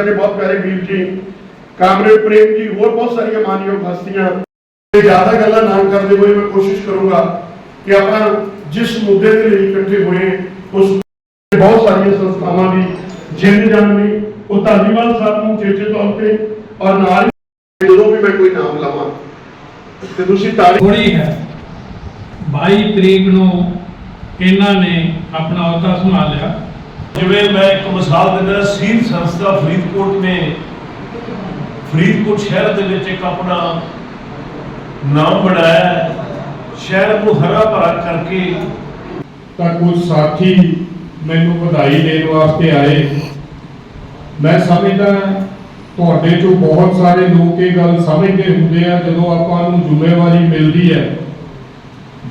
ਮੇਰੇ ਬਹੁਤ ਪਿਆਰੇ ਵੀਰ ਜੀ, ਕਾਮਰੇਡ ਪ੍ਰੇਮ ਜੀ, ਹੋਰ ਬਹੁਤ ਸਾਰੀਆਂ ਮਾਨਯੋਗ ਹਸਤੀਆਂ ਤੇ ਜ਼ਿਆਦਾ ਗੱਲਾਂ ਨਾ ਕਰਦੇ ਹੋਏ ਮੈਂ ਕੋਸ਼ਿਸ਼ ਕਰੂੰਗਾ ਕਿ ਆਪਾਂ ਜਿਸ ਮੁੱਦੇ ਦੇ ਲਈ ਇਕੱਠੇ ਹੋਏ, ਉਸ ਬਹੁਤ ਸਾਰੀਆਂ ਸੰਸਥਾਵਾਂ ਦੀ ਜਿੰਨ ਜਾਣਨੀ, ਉਹ ਧਾਲੀਵਾਲ ਸਾਹਿਬ ਨੂੰ ਚੇਚੇ ਤੌਰ ਤੇ ਔਰ ਨਾਲ ਜਦੋਂ ਵੀ ਮੈਂ ਕੋਈ ਨਾਮ ਲਵਾਂ, ਤੇ ਤੁਸੀਂ ਤਾਰੀਖ ਥੋੜੀ ਹੈ। 22 ਤਰੀਕ ਨੂੰ ਇਹਨਾਂ ਨੇ ਆਪਣਾ ਅਹੁਦਾ ਸੰਭਾਲਿਆ। ਜਿਵੇਂ ਮੈਂ ਇੱਕ ਮਿਸਾਲ ਦਿੰਦਾ, ਸੀਲ ਸੰਸਥਾ ਫਰੀਦਕੋਟ ਨੇ ਫਰੀਦਕੋਟ ਸ਼ਹਿਰ ਦੇ ਵਿੱਚ ਇੱਕ ਆਪਣਾ ਨਾਮ ਬਣਾਇਆ। ਸ਼ਹਿਰ ਨੂੰ ਹਰਾ ਭਰਾ ਕਰਕੇ ਤਾਂ ਕੁਝ ਸਾਥੀ ਮੈਨੂੰ ਵਧਾਈ ਦੇਣ ਵਾਸਤੇ ਆਏ। ਮੈਂ ਸਮਝਦਾ ਤੁਹਾਡੇ ਚੋਂ ਬਹੁਤ ਸਾਰੇ ਲੋਕ ਇਹ ਗੱਲ ਸਮਝਦੇ ਹੁੰਦੇ ਆ, ਜਦੋਂ ਆਪਾਂ ਨੂੰ ਜ਼ਿੰਮੇਵਾਰੀ ਮਿਲਦੀ ਹੈ,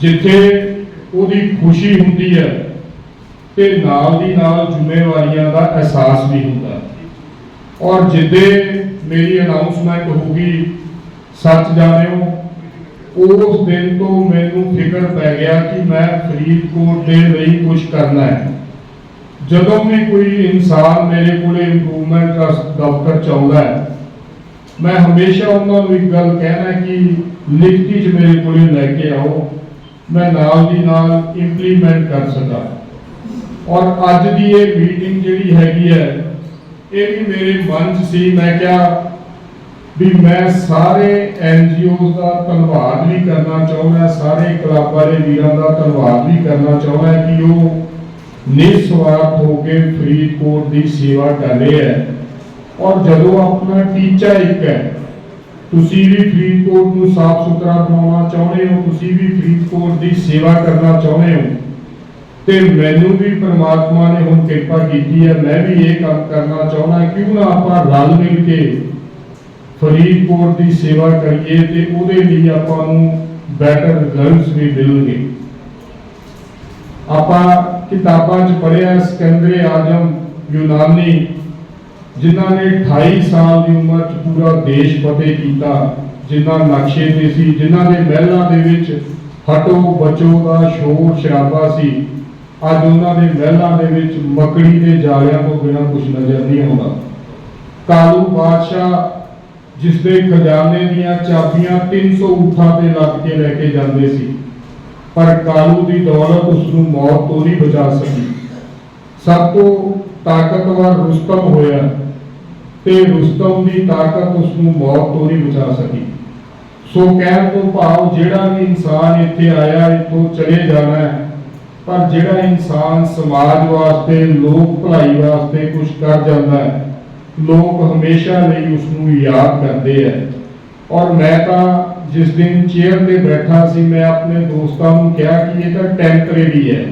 ਜਿੱਥੇ ਉਹਦੀ ਖੁਸ਼ੀ ਹੁੰਦੀ ਹੈ। ਤੇ ਨਾਲ ਦੀ ਨਾਲ ਜ਼ਿੰਮੇਵਾਰੀਆਂ ਦਾ ਅਹਿਸਾਸ ਵੀ ਹੁੰਦਾ ਔਰ ਜਿੱਦੇ ਮੇਰੀ ਅਨਾਉਂਸਮੈਂਟ ਹੋਗੀ ਸੱਚ ਜਾਣਿਓ, ਉਸ ਦਿਨ ਤੋਂ ਮੈਨੂੰ ਫਿਕਰ ਪੈ ਗਿਆ ਕਿ ਮੈਂ ਫਰੀਦਕੋਟ ਦੇ ਲਈ ਕੁਝ ਕਰਨਾ ਹੈ। ਜਦੋਂ ਵੀ ਕੋਈ ਇਨਸਾਨ ਮੇਰੇ ਕੋਲੇ ਇੰਪਰੂਵਮੈਂਟ ਦਫ਼ਤਰ ਚ ਆਉਂਦਾ ਹੈ, ਮੈਂ ਹਮੇਸ਼ਾ ਉਹਨਾਂ ਨੂੰ ਇੱਕ ਗੱਲ ਕਹਿਣਾ ਕਿ ਲਿਖਤੀ ਚ ਮੇਰੇ ਕੋਲੇ ਲੈ ਕੇ ਆਓ। ਮੈਂ ਨਾਲ ਦੀ ਨਾਲ ਇੰਪਲੀਮੈਂਟ ਕਰ ਸਕਾਂ। ਔਰ ਅੱਜ ਦੀ ਇਹ ਮੀਟਿੰਗ ਜਿਹੜੀ ਹੈਗੀ ਹੈ, ਇਹ ਵੀ ਮੇਰੇ ਮਨ 'ਚ ਸੀ। ਮੈਂ ਕਿਹਾ ਵੀ ਮੈਂ ਸਾਰੇ ਐਨਜੀਓਜ਼ ਦਾ ਧੰਨਵਾਦ ਵੀ ਕਰਨਾ ਚਾਹੁੰਦਾ, ਸਾਰੇ ਕਲੱਬਾਂ ਦੇ ਵੀਰਾਂ ਦਾ ਧੰਨਵਾਦ ਵੀ ਕਰਨਾ ਚਾਹੁੰਦਾ ਕਿ ਉਹ ਨਿਸਵਾਰਥ ਹੋ ਕੇ ਫਰੀਦਕੋਟ ਦੀ ਸੇਵਾ ਕਰ ਰਹੇ ਹੈ। ਔਰ ਜਦੋਂ ਆਪਣਾ ਟੀਚਾ ਇੱਕ ਹੈ, ਤੁਸੀਂ ਵੀ ਫਰੀਦਕੋਟ ਨੂੰ ਸਾਫ਼ ਸੁਥਰਾ ਬਣਾਉਣਾ ਚਾਹੁੰਦੇ ਹੋ, ਤੁਸੀਂ ਵੀ ਫਰੀਦਕੋਟ ਦੀ ਸੇਵਾ ਕਰਨਾ ਚਾਹੁੰਦੇ ਹੋ ਤੇ ਮੈਨੂੰ ਵੀ ਪ੍ਰਮਾਤਮਾ ਨੇ ਹੁਣ ਕਿਰਪਾ ਕੀਤੀ ਹੈ, ਮੈਂ ਵੀ ਇਹ ਕੰਮ ਕਰਨਾ ਚਾਹੁੰਦਾ ਕਿਉਂ ਨਾ ਆਪਾਂ ਰਲ ਮਿਲ ਕੇ ਫਰੀਦਕੋਟ ਦੀ ਸੇਵਾ ਕਰੀਏ ਤੇ ਉਹਦੇ ਲਈ ਆਪਾਂ ਨੂੰ ਬੈਟਰ ਰਿਜ਼ਲਟਸ ਵੀ ਮਿਲਣਗੇ। ਆਪਾਂ ਕਿਤਾਬਾਂ 'ਚ ਪੜ੍ਹਿਆ, ਸਿਕੰਦਰੇ ਆਜ਼ਮ ਯੂਨਾਨੀ, ਜਿਨ੍ਹਾਂ ਨੇ 28 ਸਾਲ ਦੀ ਉਮਰ 'ਚ ਪੂਰਾ ਦੇਸ਼ ਫਤਿਹ ਕੀਤਾ, ਜਿਨ੍ਹਾਂ ਨਕਸ਼ੇ ਤੇ ਸੀ, ਜਿਨ੍ਹਾਂ ਦੇ ਮਹਿਲਾਂ ਦੇ ਵਿੱਚ ਹਟੋ ਬਚੋ ਦਾ ਸ਼ੋਰ ਸ਼ਰਾਬਾ ਸੀ। ਅੱਜ ਉਹਨਾਂ ਦੇ ਮਹਿਲਾਂ ਦੇ ਵਿੱਚ ਮੱਕੜੀ ਦੇ ਜਾਲਿਆਂ ਤੋਂ ਬਿਨਾਂ ਕੁਝ ਨਜ਼ਰ ਨਹੀਂ ਆਉਂਦਾ। ਕਾਲੂ ਬਾਦਸ਼ਾਹ ਜਿਸ ਦੇ ਖਜ਼ਾਨੇ ਦੀਆਂ ਚਾਬੀਆਂ 300 ਊਠਾਂ ਤੇ ਲੱਗ ਕੇ ਲੈ ਕੇ ਜਾਂਦੇ ਸੀ, ਪਰ ਕਾਲੂ ਦੀ ਦੌਲਤ ਉਸ ਨੂੰ ਮੌਤ ਤੋਂ ਨਹੀਂ ਬਚਾ ਸਕੀ। ਸਭ ਤੋਂ ਤਾਕਤਵਰ ਰੁਸਤਮ ਹੋਇਆ ਤੇ ਰੁਸਤਮ ਦੀ ਤਾਕਤ ਉਸ ਨੂੰ ਮੌਤ ਤੋਂ ਨਹੀਂ ਬਚਾ ਸਕੀ। ਸੋ ਕਹਿਣ ਤੋਂ ਭਾਵ ਜਿਹੜਾ ਵੀ ਇਨਸਾਨ ਇੱਥੇ ਆਇਆ, ਇੱਥੋਂ ਚਲੇ ਜਾਣਾ ਹੈ ਪਰ ਜਿਹੜਾ ਇਨਸਾਨ ਸਮਾਜ ਵਾਸਤੇ, ਲੋਕ ਭਲਾਈ ਵਾਸਤੇ ਕੁਝ ਕਰ ਜਾਂਦਾ ਹੈ, ਲੋਕ ਹਮੇਸ਼ਾ ਲਈ ਉਸ ਨੂੰ ਯਾਦ ਕਰਦੇ ਹੈ। ਔਰ ਮੈਂ ਤਾਂ ਜਿਸ ਦਿਨ ਚੇਅਰ ਤੇ ਬੈਠਾ ਸੀ, ਮੈਂ ਆਪਣੇ ਦੋਸਤਾਂ ਨੂੰ ਕਿਹਾ ਕਿ ਇਹ ਤਾਂ ਟੈਂਪਰੇਰੀ ਹੈ।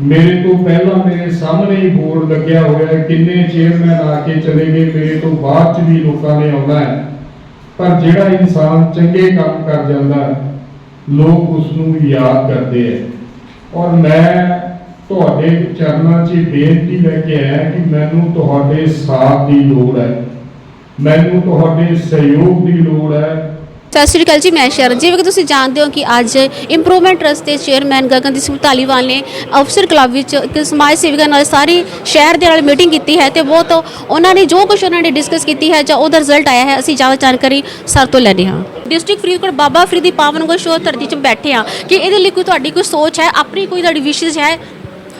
ਮੇਰੇ ਤੋਂ ਪਹਿਲਾਂ ਮੇਰੇ ਸਾਹਮਣੇ ਹੀ ਬੋਰਡ ਲੱਗਿਆ ਹੋਇਆ ਹੈ, ਕਿੰਨੇ ਚੇਅਰਮੈਨ ਆ ਕੇ ਚਲੇ ਗਏ, ਮੇਰੇ ਤੋਂ ਬਾਅਦ ਚ ਵੀ ਲੋਕਾਂ ਨੇ ਆਉਣਾ ਹੈ। ਪਰ ਜਿਹੜਾ ਇਨਸਾਨ ਚੰਗੇ ਕੰਮ ਕਰ ਜਾਂਦਾ ਹੈ, ਲੋਕ ਉਸ ਨੂੰ ਯਾਦ ਕਰਦੇ ਹੈ। ਔਰ ਮੈਂ ਤੁਹਾਡੇ ਚਰਨਾਂ 'ਚ ਬੇਨਤੀ ਲੈ ਕੇ ਆਇਆ ਕਿ ਮੈਨੂੰ ਤੁਹਾਡੇ ਸਾਥ ਦੀ ਲੋੜ ਹੈ। ਮੈਨੂੰ ਤੁਹਾਡੇ ਸਹਿਯੋਗ ਦੀ ਲੋੜ ਹੈ। ਸਤਿ ਸ਼੍ਰੀ ਅਕਾਲ ਜੀ, ਮੈਂ ਸ਼ਰਨ। ਜਿਵੇਂ ਕਿ ਤੁਸੀਂ ਜਾਣਦੇ ਹੋ ਕਿ ਅੱਜ ਇੰਪਰੂਵਮੈਂਟ ਟਰਸਟ ਦੇ ਚੇਅਰਮੈਨ ਗਗਨਦੀਪ ਸਿੰਘ ਧਾਲੀਵਾਲ ਨੇ ਅਫਸਰ ਕਲੱਬ ਵਿੱਚ ਇੱਕ ਸਮਾਜ ਸੇਵੀਆਂ ਨਾਲ ਸਾਰੀ ਸ਼ਹਿਰ ਦੇ ਨਾਲ ਮੀਟਿੰਗ ਕੀਤੀ ਹੈ ਤੇ ਬਹੁਤ ਉਹਨਾਂ ਨੇ ਜੋ ਕੁਝ ਉਹਨਾਂ ਨੇ ਡਿਸਕਸ ਕੀਤੀ ਹੈ ਜਾਂ ਉਹਦਾ ਰਿਜ਼ਲਟ ਆਇਆ ਹੈ, ਅਸੀਂ ਜ਼ਿਆਦਾ ਜਾਣਕਾਰੀ ਸਰ ਤੋਂ ਲੈਣੇ ਹਾਂ। ਡਿਸਟ੍ਰਿਕਟ ਫਰੀਦਕੋਟ ਬਾਬਾ ਫਰੀਦ ਦੀ ਪਾਵਨਗੋਸ਼ ਸ਼ੋਅ ਧਰਤੀ 'ਚ ਬੈਠੇ ਹਾਂ ਕਿ ਇਹਦੇ ਲਈ ਕੋਈ ਤੁਹਾਡੀ ਕੋਈ ਸੋਚ ਹੈ, ਆਪਣੀ ਕੋਈ ਤੁਹਾਡੀ ਵਿਸ਼ੇਸ ਹੈ?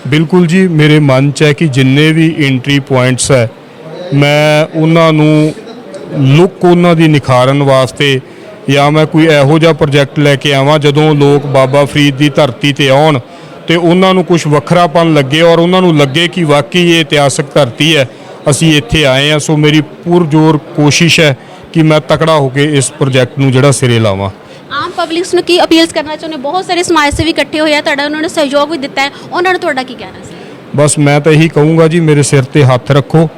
ਬਿਲਕੁਲ ਜੀ, ਮੇਰੇ ਮਨ 'ਚ ਹੈ ਕਿ ਜਿੰਨੇ ਵੀ ਐਂਟਰੀ ਪੁਆਇੰਟਸ ਹੈ, ਮੈਂ ਉਹਨਾਂ ਨੂੰ ਲੁੱਕ ਉਹਨਾਂ ਦੀ ਨਿਖਾਰਨ ਵਾਸਤੇ ਜਾਂ ਮੈਂ ਕੋਈ ਇਹੋ ਜਿਹਾ ਪ੍ਰੋਜੈਕਟ ਲੈ ਕੇ ਆਵਾਂ ਜਦੋਂ ਲੋਕ ਬਾਬਾ ਫਰੀਦ ਦੀ ਧਰਤੀ ਤੇ ਆਉਣ ਤੇ ਉਹਨਾਂ ਨੂੰ ਕੁਝ ਵੱਖਰਾਪਨ ਲੱਗੇ ਔਰ ਉਹਨਾਂ ਨੂੰ ਲੱਗੇ ਕਿ ਵਾਕਈ ਇਹ ਇਤਿਹਾਸਕ ਧਰਤੀ ਹੈ ਅਸੀਂ ਇੱਥੇ ਆਏ ਹਾਂ। ਸੋ ਮੇਰੀ ਪੁਰਜੋਰ ਕੋਸ਼ਿਸ਼ ਹੈ ਕਿ ਮੈਂ ਤਕੜਾ ਹੋ ਕੇ ਇਸ ਪ੍ਰੋਜੈਕਟ ਨੂੰ ਜਿਹੜਾ ਸਿਰੇ ਲਾਵਾਂ। ਆਮ ਪਬਲਿਕਸ ਨੂੰ ਕੀ ਅਪੀਲਸ ਕਰਨਾ ਚਾਹੁੰਦੇ? ਬਹੁਤ ਸਾਰੇ ਸਮਾਜ ਸੇਵੀ ਇਕੱਠੇ ਹੋਏ ਆ ਤੁਹਾਡਾ ਉਹਨਾਂ ਨੇ ਸਹਿਯੋਗ ਵੀ ਦਿੱਤਾ ਹੈ। ਉਹਨਾਂ ਨੂੰ ਤੁਹਾਡਾ ਕੀ ਕਹਿਣਾ ਸੀ? ਬਸ ਮੈਂ ਤਾਂ ਇਹੀ ਕਹੂੰਗਾ ਜੀ ਮੇਰੇ ਸਿਰ ਤੇ ਹੱਥ ਰੱਖੋ।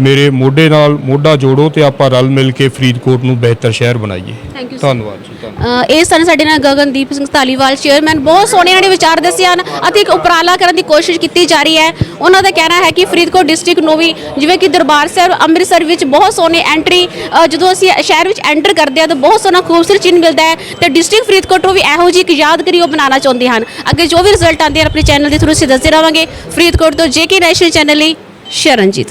ਮੇਰੇ ਮੋਢੇ ਨਾਲ ਮੋਢਾ ਜੋੜੋ ਤੇ ਆਪਾਂ ਰਲ ਮਿਲ ਕੇ ਫਰੀਦਕੋਟ ਨੂੰ ਬਿਹਤਰ ਸ਼ਹਿਰ ਬਣਾਈਏ। Thank you, sir. ਧੰਨਵਾਦ ਜੀ ਧੰਨਵਾਦ। ਅ, ਇਹ ਸਨ ਸਾਡੇ ਨਾਲ ਗਗਨਦੀਪ ਸਿੰਘ ਧਾਲੀਵਾਲ ਚੇਅਰਮੈਨ ਬਹੁਤ ਸੋਹਣੇ ਇਹਨਾਂ ਨੇ ਵਿਚਾਰ ਦੱਸੇ ਹਨ ਅਤੇ ਇੱਕ ਉਪਰਾਲਾ ਕਰਨ ਦੀ ਕੋਸ਼ਿਸ਼ ਕੀਤੀ ਜਾ ਰਹੀ ਹੈ। ਉਹਨਾਂ ਦਾ ਕਹਿਣਾ ਹੈ ਕਿ ਫਰੀਦਕੋਟ ਡਿਸਟ੍ਰਿਕਟ ਨੂੰ ਵੀ ਜਿਵੇਂ ਕਿ ਦਰਬਾਰ ਸਾਹਿਬ ਅੰਮ੍ਰਿਤਸਰ ਵਿੱਚ ਬਹੁਤ ਸੋਹਣੇ ਐਂਟਰੀ ਜਦੋਂ ਅਸੀਂ ਸ਼ਹਿਰ ਵਿੱਚ ਐਂਟਰ ਕਰਦੇ ਹਾਂ ਤਾਂ ਬਹੁਤ ਸੋਹਣਾ ਖੂਬਸੂਰਤ ਚਿੰਨ੍ਹ ਮਿਲਦਾ ਹੈ ਤੇ ਡਿਸਟ੍ਰਿਕਟ ਫਰੀਦਕੋਟ ਨੂੰ ਵੀ ਇਹੋ ਜਿਹੀ ਇੱਕ ਯਾਦਗਾਰੀ ਉਹ ਬਣਾਉਣਾ ਚਾਹੁੰਦੇ ਹਨ। ਅੱਗੇ ਜੋ ਵੀ ਰਿਜ਼ਲਟ ਆਉਂਦੇ ਹਨ ਆਪਣੇ ਚੈਨਲ ਦੇ ਥਰੂ ਅਸੀਂ ਦੱਸਦੇ ਰਹਾਂਗੇ। ਫਰੀਦਕੋਟ ਤੋਂ ਜੇਕੇ ਨੈਸ਼ਨਲ ਚੈਨਲ ਲਈ ਸ਼ਰਨਜੀਤ।